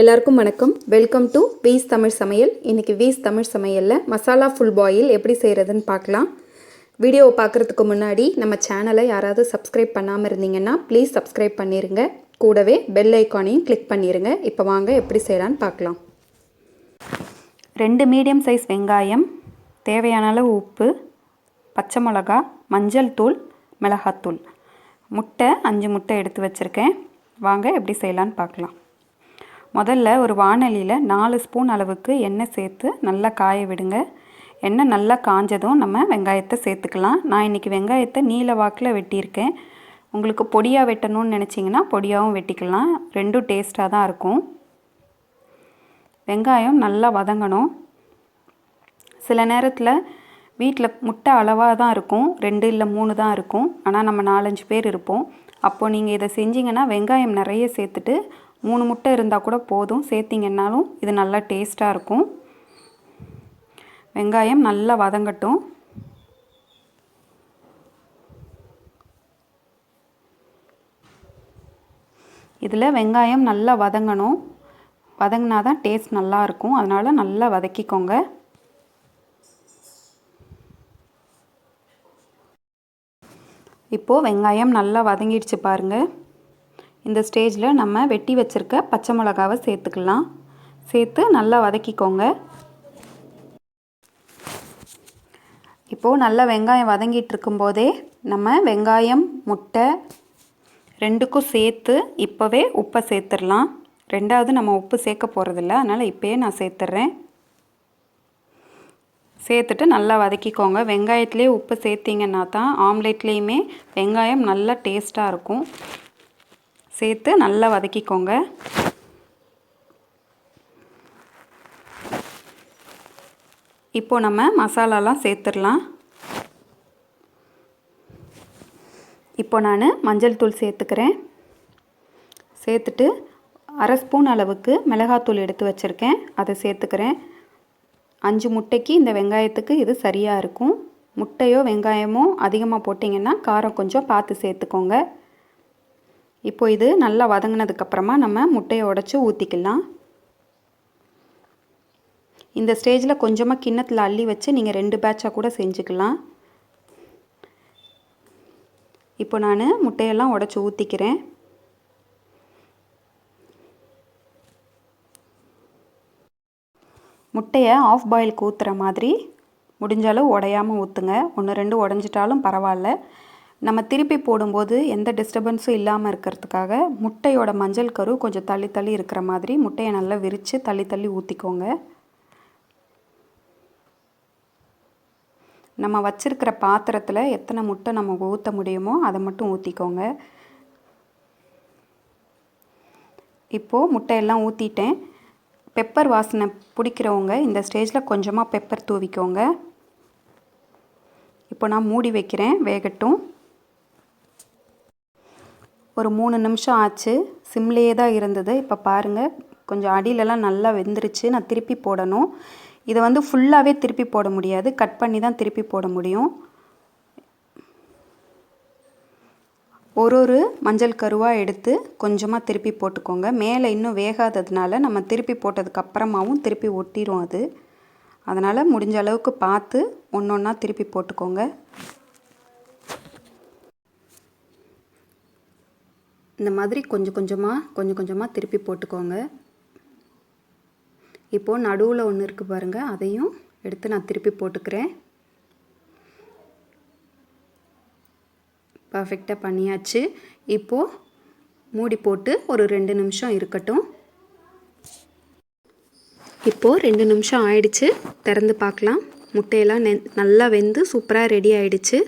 எல்லாருக்கும் வணக்கம். Welcome to views Tamil சமையல் இன்றைக்கி வீஸ் தமிழ் சமையலில் மசாலா ஃபுல் பாயில் எப்படி செய்கிறதுன்னு பார்க்கலாம். வீடியோவை பார்க்குறதுக்கு முன்னாடி நம்ம சேனலை யாராவது சப்ஸ்கிரைப் பண்ணாமல் இருந்தீங்கன்னா ப்ளீஸ் சப்ஸ்கிரைப் பண்ணிடுங்க கூடவே பெல் ஐக்கானையும் கிளிக் பண்ணிடுங்க இப்போ வாங்க எப்படி செய்யலான்னு பார்க்கலாம். ரெண்டு மீடியம் சைஸ் வெங்காயம் தேவையான அளவு உப்பு பச்சை மிளகா மஞ்சள் தூள் மிளகாத்தூள். முட்டை அஞ்சு முட்டை எடுத்து வச்சுருக்கேன். வாங்க எப்படி செய்யலான்னு பார்க்கலாம். முதல்ல ஒரு வானலியில் நாலு ஸ்பூன் அளவுக்கு எண்ணெய் சேர்த்து நல்லா காய விடுங்க. எண்ணெய் நல்லா காஞ்சதும் நம்ம வெங்காயத்தை சேர்த்துக்கலாம். நான் இன்றைக்கி வெங்காயத்தை நீல வாக்கில் வெட்டியிருக்கேன். உங்களுக்கு பொடியாக வெட்டணும்னு நினச்சிங்கன்னா பொடியாகவும் வெட்டிக்கலாம். ரெண்டும் டேஸ்ட்டாக தான் இருக்கும். வெங்காயம் நல்லா வதங்கணும். சில நேரத்தில் வீட்டில் முட்டை அளவாக தான் இருக்கும். ரெண்டு இல்லை மூணு தான் இருக்கும். ஆனால் நம்ம நாலஞ்சு பேர் இருப்போம். அப்போது நீங்கள் இதை செஞ்சிங்கன்னா வெங்காயம் நிறைய சேர்த்துட்டு மூணு முட்டை இருந்தால் கூட போதும். சேர்த்திங்கன்னாலும் இது நல்லா டேஸ்ட்டாக இருக்கும். வெங்காயம் நல்லா வதங்கட்டும். இதில் வெங்காயம் நல்லா வதங்கணும். வதங்கினா தான் டேஸ்ட் நல்லாயிருக்கும் அதனால் நல்லா வதக்கிக்கோங்க. இப்போது வெங்காயம் நல்லா வதங்கிடுச்சு பாருங்கள் இந்த ஸ்டேஜில் நம்ம வெட்டி வச்சுருக்க பச்சை மிளகாவை சேர்த்துக்கலாம். சேர்த்து நல்லா வதக்கிக்கோங்க. இப்போது நல்லா வெங்காயம் வதங்கிட்டு இருக்கும்போதே நம்ம வெங்காயம் முட்டை ரெண்டுக்கும் சேர்த்து இப்போவே உப்பை சேர்த்துடலாம். ரெண்டாவது நம்ம உப்பு சேர்க்க போகிறதில்ல அதனால் இப்போயே நான் சேர்த்துட்றேன் சேர்த்துட்டு நல்லா வதக்கிக்கோங்க. வெங்காயத்துலேயே உப்பு சேர்த்திங்கன்னா தான் ஆம்லேட்லேயுமே வெங்காயம் நல்லா டேஸ்ட்டாக இருக்கும். சேர்த்து நல்லா வதக்கிக்கோங்க. இப்போ நம்ம மசாலாலாம் சேர்த்துடலாம். இப்போ நான் மஞ்சள் தூள் சேர்த்துக்கிறேன். சேர்த்துட்டு அரை ஸ்பூன் அளவுக்கு மிளகாத்தூள் எடுத்து வச்சுருக்கேன். அதை சேர்த்துக்கிறேன். அஞ்சு முட்டைக்கு இந்த வெங்காயத்துக்கு இது சரியாக இருக்கும். முட்டையோ வெங்காயமோ அதிகமாக போட்டிங்கன்னா காரம் கொஞ்சம் பார்த்து சேர்த்துக்கோங்க. இப்போ இது நல்லா வதங்கினதுக்கப்புறமா நம்ம முட்டையை உடச்சி ஊற்றிக்கலாம் இந்த ஸ்டேஜில் கொஞ்சமாக கிண்ணத்தில் அள்ளி வச்சு நீங்கள் ரெண்டு பேட்சாக கூட செஞ்சுக்கலாம். இப்போ நான் முட்டையெல்லாம் உடச்சி ஊற்றிக்கிறேன் முட்டையை ஆஃப் பாயிலுக்கு ஊற்றுற மாதிரி முடிஞ்சாலும் உடையாமல் ஊற்றுங்க ஒன்று ரெண்டு உடஞ்சிட்டாலும் பரவாயில்ல. நம்ம திருப்பி போடும்போது எந்த டிஸ்டர்பன்ஸும் இல்லாமல் இருக்கிறதுக்காக முட்டையோட மஞ்சள் கரு கொஞ்சம் தள்ளி தள்ளி இருக்கிற மாதிரி முட்டையை நல்லா விரித்து தள்ளி தள்ளி ஊற்றிக்கோங்க நம்ம வச்சுருக்கிற பாத்திரத்தில் எத்தனை முட்டை நம்ம ஊற்ற முடியுமோ அதை மட்டும் ஊற்றிக்கோங்க இப்போது முட்டையெல்லாம் ஊற்றிட்டேன் பெப்பர் வாசனை பிடிக்கிறவங்க இந்த ஸ்டேஜில் கொஞ்சமாக பெப்பர் தூவிக்கோங்க. இப்போ நான் மூடி வைக்கிறேன் வேகட்டும். ஒரு மூணு நிமிஷம் ஆச்சு. சிம்லேயே தான் இருந்தது. இப்போ பாருங்கள் கொஞ்சம் அடியிலலாம் நல்லா வெந்துருச்சு. நான் திருப்பி போடணும். இதை வந்து ஃபுல்லாகவே திருப்பி போட முடியாது. கட் பண்ணி தான் திருப்பி போட முடியும். ஒரு ஒரு மஞ்சள் கருவாக எடுத்து கொஞ்சமாக திருப்பி போட்டுக்கோங்க. மேலே இன்னும் வேகாததுனால நம்ம திருப்பி போட்டதுக்கு அப்புறமாவும் திருப்பி ஒட்டிடும் அது. அதனால் முடிஞ்ச அளவுக்கு பார்த்து ஒன்று ஒன்றா திருப்பி போட்டுக்கோங்க. இந்த மாதிரி கொஞ்சம் கொஞ்சமாக கொஞ்சம் கொஞ்சமாக திருப்பி போட்டுக்கோங்க. இப்போது நடுவில் ஒன்று இருக்குது பாருங்கள் அதையும் எடுத்து நான் திருப்பி போட்டுக்கிறேன். பர்ஃபெக்டாக பண்ணியாச்சு. இப்போது மூடி போட்டு ஒரு ரெண்டு நிமிஷம் இருக்கட்டும். இப்போது ரெண்டு நிமிஷம் ஆயிடுச்சு திறந்து பார்க்கலாம். முட்டையெல்லாம் நெ நல்லா வெந்து சூப்பராக ரெடி ஆயிடுச்சு.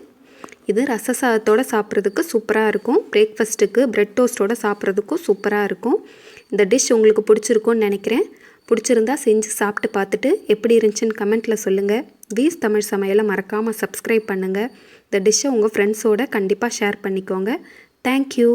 இது ரச சாதத்தோடு சாப்பிட்றதுக்கு சூப்பராக இருக்கும். பிரேக்ஃபஸ்ட்டுக்கு ப்ரெட் டோஸ்ட்டோடு சாப்பிட்றதுக்கும் சூப்பராக இருக்கும். இந்த டிஷ் உங்களுக்கு பிடிச்சிருக்கும்னு நினைக்கிறேன். பிடிச்சிருந்தா செஞ்சு சாப்பிட்டு பார்த்துட்டு எப்படி இருந்துச்சுன்னு கமெண்ட்டில் சொல்லுங்கள் வீஸ் தமிழ் சமையலை மறக்காமல் சப்ஸ்கிரைப் பண்ணுங்கள் இந்த டிஷ்ஷை உங்கள் ஃப்ரெண்ட்ஸோடு கண்டிப்பாக ஷேர் பண்ணிக்கோங்க. தேங்க்யூ